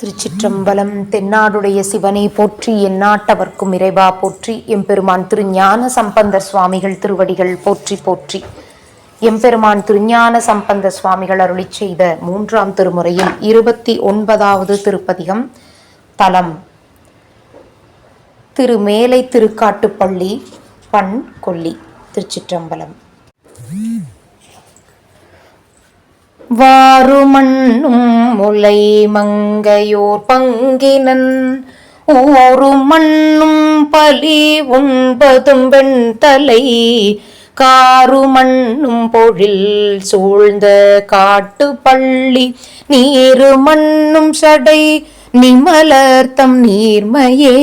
திருச்சிற்றம்பலம் தென்னாடுடைய சிவனை போற்றி எந்நாட்டவர்க்கும் இறைவா போற்றி எம்பெருமான் திருஞான சம்பந்தர் சுவாமிகள் திருவடிகள் போற்றி போற்றி. எம்பெருமான் திருஞான சம்பந்த சுவாமிகள் அருளி செய்த மூன்றாம் திருமுறையில் இருபத்தி ஒன்பதாவது திருப்பதிகம் தலம். திருமேலை திருக்காட்டுப்பள்ளி பண் கொல்லி திருச்சிற்றம்பலம். வாருமண்ணும் முலை மங்கையோர் பங்கினன். ஊரு மண்ணும் பலி உண்பதும் வெண்தலை. காரு மண்ணும் பொழில் சூழ்ந்த காட்டு பள்ளி நீரு மண்ணும் சடை நிமலர்த்தம் நீர்மையே.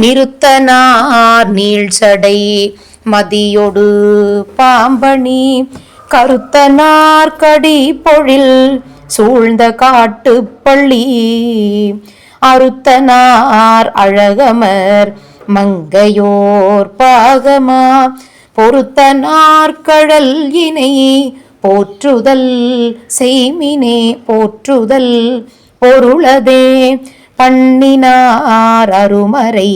நிறுத்தனார் நீள் சடை மதியொடு பாம்பணி. கருத்த நாற்கடி பொழில் சூழ்ந்த காட்டு பள்ளி. அறுத்தனார் அழகமர் மங்கையோர் பாகமா. பொறுத்த கழல் இணை போற்றுதல் செய்மினே போற்றுதல் பொருளதே. பண்ணினார் அருமறை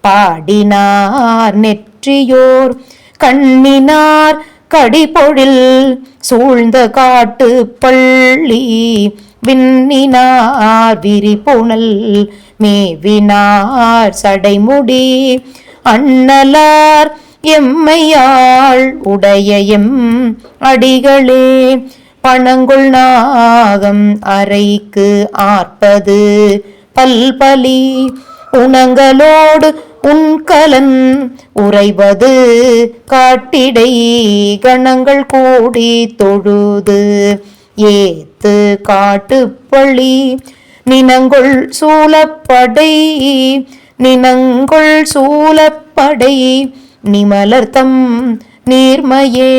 பாடினார் நெற்றியோர் கண்ணினார் கடிபொழில் சூழ்ந்த காட்டு பள்ளி விண்ணினார் விரிபுணல் மேவினார் சடைமுடி அண்ணலார் எம்மையாள் உடைய எம் அடிகளே பணங்குள் நாகம் அறைக்கு ஆர்ப்பது பல்பலி உணங்களோடு உன்கலன் உறைவது காட்டிடை கணங்கள் கூடி தொழுது. ஏத்து காட்டுப்பள்ளி நினங்கொள் சூலப்படை நினங்கொள் சூலப்படை நிமலர்த்தம் நீர்மையே.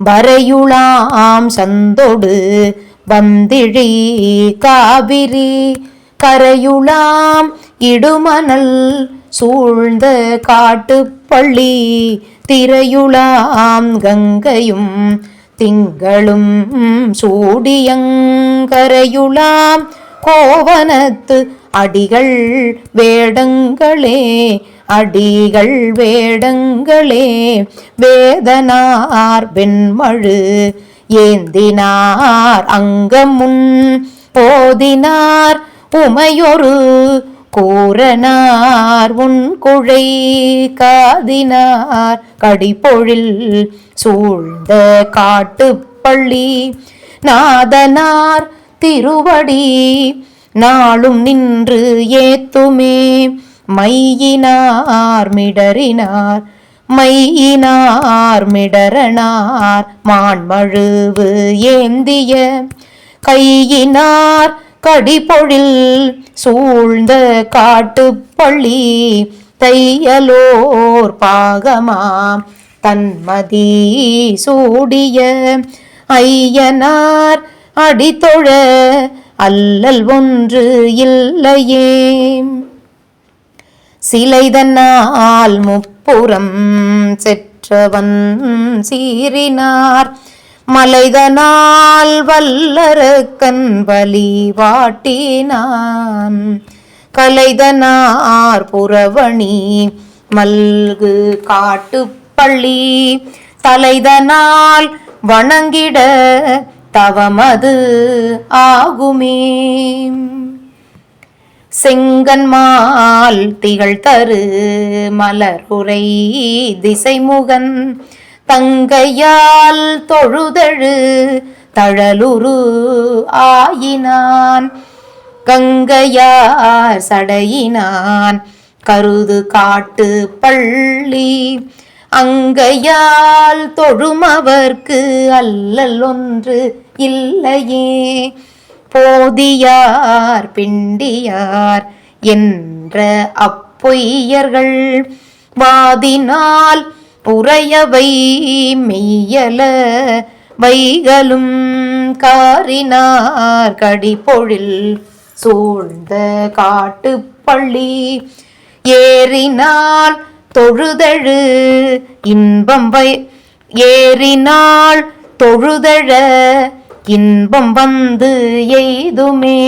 வரையுளாம் சந்தொடு வந்திழி காவிரி கரையுளாம் இடுமணல் சூழ்ந்த காட்டுப்பள்ளி திரையுளாம் கங்கையும் திங்களும் சூடியங்கரையுளாம் கோவனத்து அடிகள் வேடங்களே. அடிகள் வேடங்களே வேதனார் வெண்மழு ஏந்தினார் அங்கமுன் போதினார் புமையொரு கூரனார் உன் குழை காதினார். கடிப்பொழில் சூழ்ந்த காட்டுப்பள்ளி நாதனார் திருவடி நாளும் நின்று ஏத்துமே. மையினார் மிடறினார் மையினார் மிடறனார். மான்மழுவு ஏந்திய கையினார் கடிபொழில் சூழ்ந்த காட்டுப்பள்ளி தையலோர் பாகமாம் தன்மதி சூடிய ஐயனார். அடித்தொழ அல்லல் ஒன்று இல்லையே. சிலைதன்னால் முப்புறம் செற்றவன் சீறினார். மலைதனால் வல்லரக்கன் வலி வாட்டினான். கலைதனார் புறவணி மல்கு காட்டுப்பள்ளி தலைதனால் வணங்கிட தவமது ஆகுமே. செங்கன்மால் திகழ் தரு மலருரை திசைமுகன் தங்கையால் தொழுதழு தழலுரு ஆயினான். கங்கையார் சடையினான் கருது காட்டு பள்ளி. அங்கையால் தொழுமவர்க்கு அல்லல் ஒன்று இல்லையே. போதியார் பிண்டியார் என்ற அப்பொய்யர்கள் வாதினால் உறையவை மெய்யல வைகளும் காரினார் கடிபொழில் சூழ்ந்த காட்டு பள்ளி. ஏறினால் தொழுதழு இன்பம் வை ஏறினால் தொழுதழ இன்பம் வந்து எய்துமே.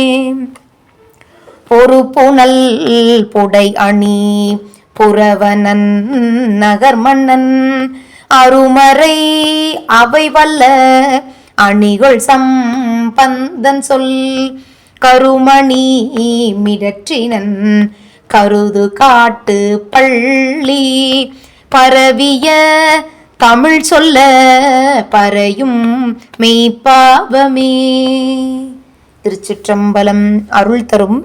ஒரு புனல் புடை அணி புறவனன் நகர் மன்னன் அருமறை அவை வல்ல அணிகள் சம்பந்தன் சொல் கருமணி மிடற்றினன் கருது காட்டு பள்ளி பரவிய தமிழ் சொல்ல பறையும் மெய்ப்பாவமே. திருச்சிற்றம்பலம் அருள் தரும்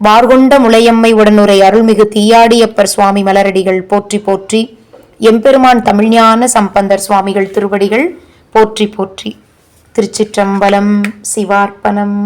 வார்கொண்ட முளையம்மை உடனுரை அருள்மிகு தீயாடியப்பர் சுவாமி மலரடிகள் போற்றி போற்றி. எம்பெருமான் தமிழ்ஞான சம்பந்தர் சுவாமிகள் திருவடிகள் போற்றி போற்றி. திருச்சிற்றம்பலம் சிவார்ப்பணம்.